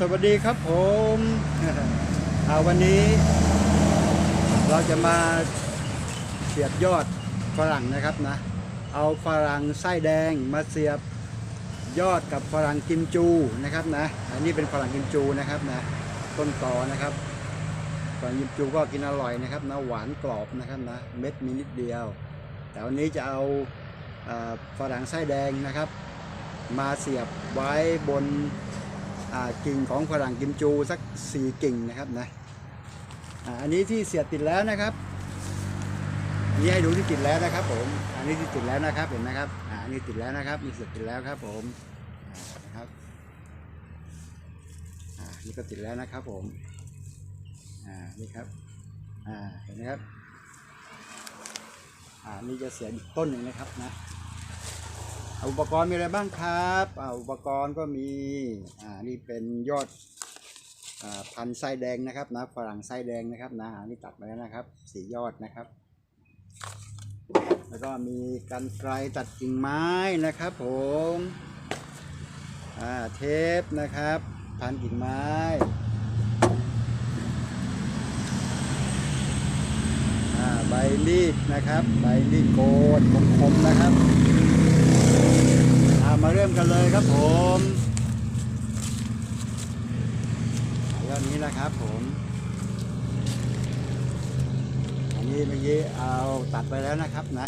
สวัสดีครับผมวันนี้ เราจะมาเสียบยอดฝรั่งนะครับนะ เอาฝรั่งไส้แดงมาเสียบยอดกับฝรั่งกิมจูนะครับนะ อันนี้เป็นฝรั่งกิมจูนะครับนะ ต้นตอนะครับฝรั่งกิมจูก็กินอร่อยนะครับนะหวานกรอบนะครับนะ เม็ดมีนิดเดียว แต่วันนี้จะเอาฝรั่งไส้แดงนะครับ มาเสียบไว้บน กิ่งของฝรั่งกิมจูสักสี่กิ่งนะครับนะอันนี้ที่เสียติดแล้วนะครับนี่ให้ดูที่ติดแล้วนะครับ ผม อันนี้ที่ติดแล้วนะครับเห็นไหมครับอันนี้ติดแล้วนะครับ มีเสียติดแล้วครับผมนะครับนี่ก็ติดแล้วนะครับผมอ่านี่ครับอ่าเห็นไหมครับอ่านี่จะเสียอีกต้นหนึ่งนะครับนะ อุปกรณ์มีอะไรบ้างครับอ,อุปกรณ์ก็มีอ่านี่เป็นยอดอพันไส้แดงนะครับนะฝรั่งไส้แดงนะครับนะนี่ตัดไปแล้วนะครับสียอดนะครับ แล้วก็มีกันไกรตัดกิ่งไม้นะครับ ผมอ่าเทปนะครับ พันกิ่งไม้อ่าใบมีดนะครับ ใบมีดโกนคมๆนะครับ มาเริ่มกันเลยครับผมยอดนี้นะครับผมอันนี้เมื่อกี้เอาตัดไปแล้วนะครับนะ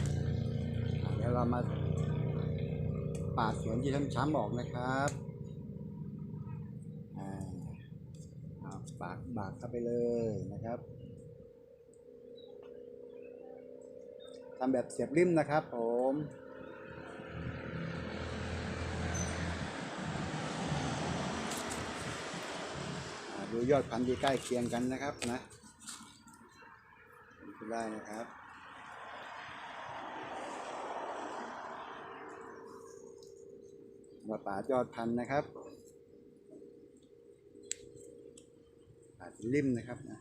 เดี๋ยวเรามาปาดสวนที่ช้ำๆออกนะครับอ่าปาดบากเข้าไปเลยนะครับทำแบบเสียบริมนะครับผม ดูยอดพันธุ์ที่ใกล้เคียงกันนะครับนะดูได้นะครับมาป่ายอดพันธุ์นะครับป่าดเป็นริมนะครับนะ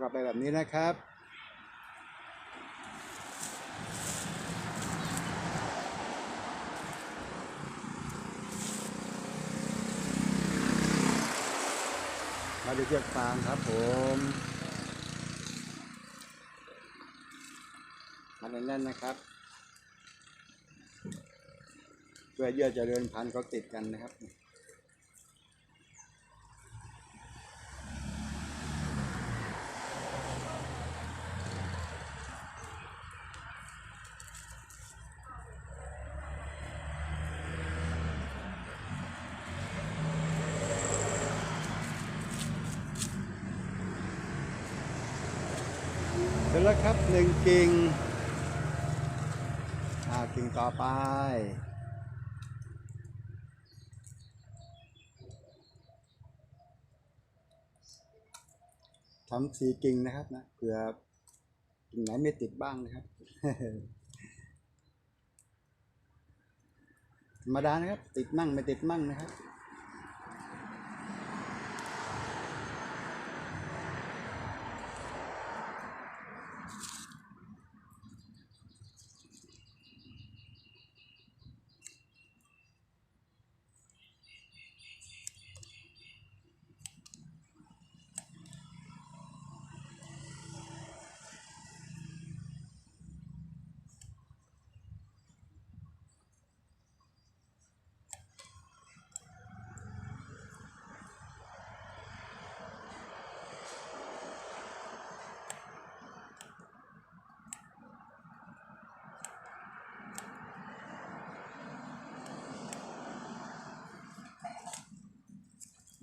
อ่าเสียบไปแบบนี้นะครับมาดูเชือกฟางครับผมมันแน่นๆนะครับ เพื่อเยื่อจะเจริญพันธุ์เขาติดกันนะครับ เสร็จแล้วครับหนึ่งกิ่งอ่ากิ่งต่อไป ทำสีกิ่งนะครับนะเผื่อกิ่งไหนไม่ติดบ้างนะครับ ธรรมดานะครับ ติดมั่งไม่ติดมั่งนะครับ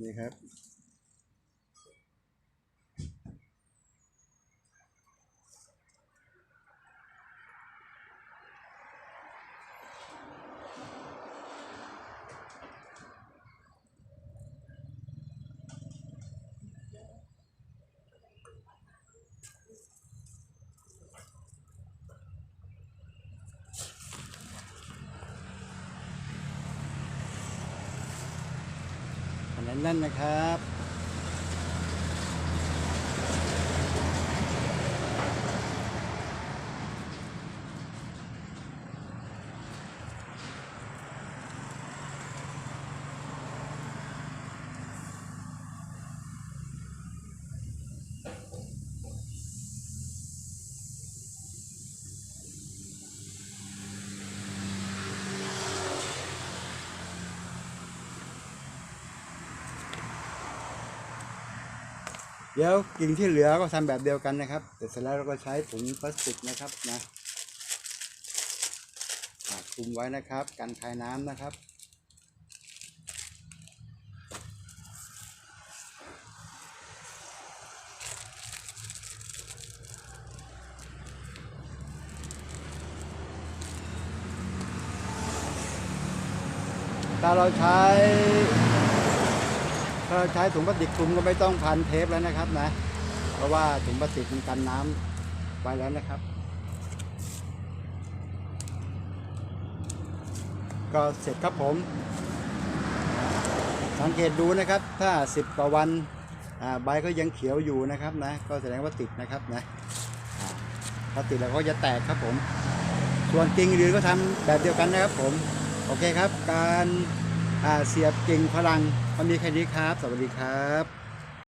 นี่ครับ นั่นนะครับ เดี๋ยวกิ่งที่เหลือก็ทำแบบเดียวกันนะครับ แต่เสร็จแล้วเราก็ใช้ถุงพลาสติกนะครับนะอ่าคลุมไว้นะครับ กันคายน้ำนะครับ ถ้าเราใช้ ถ้าใช้ถุงพลาสติกคลุมก็ไม่ต้องพันเทปแล้วนะครับนะ เพราะว่าถุงพลาสติกมันกันน้ำไว้แล้วนะครับ ก็เสร็จครับผม สังเกตดูนะครับ ถ้า 10กว่าวันใบก็ยังเขียวอยู่นะครับนะ ก็แสดงว่าติดนะครับนะถ้าติดแล้วก็จะแตกครับผม ส่วนกิ่งอื่นก็ทำแบบเดียวกันนะครับผม โอเคครับ การ เสียบเก่งพลังวันนี้แค่นี้ครับ สวัสดีครับ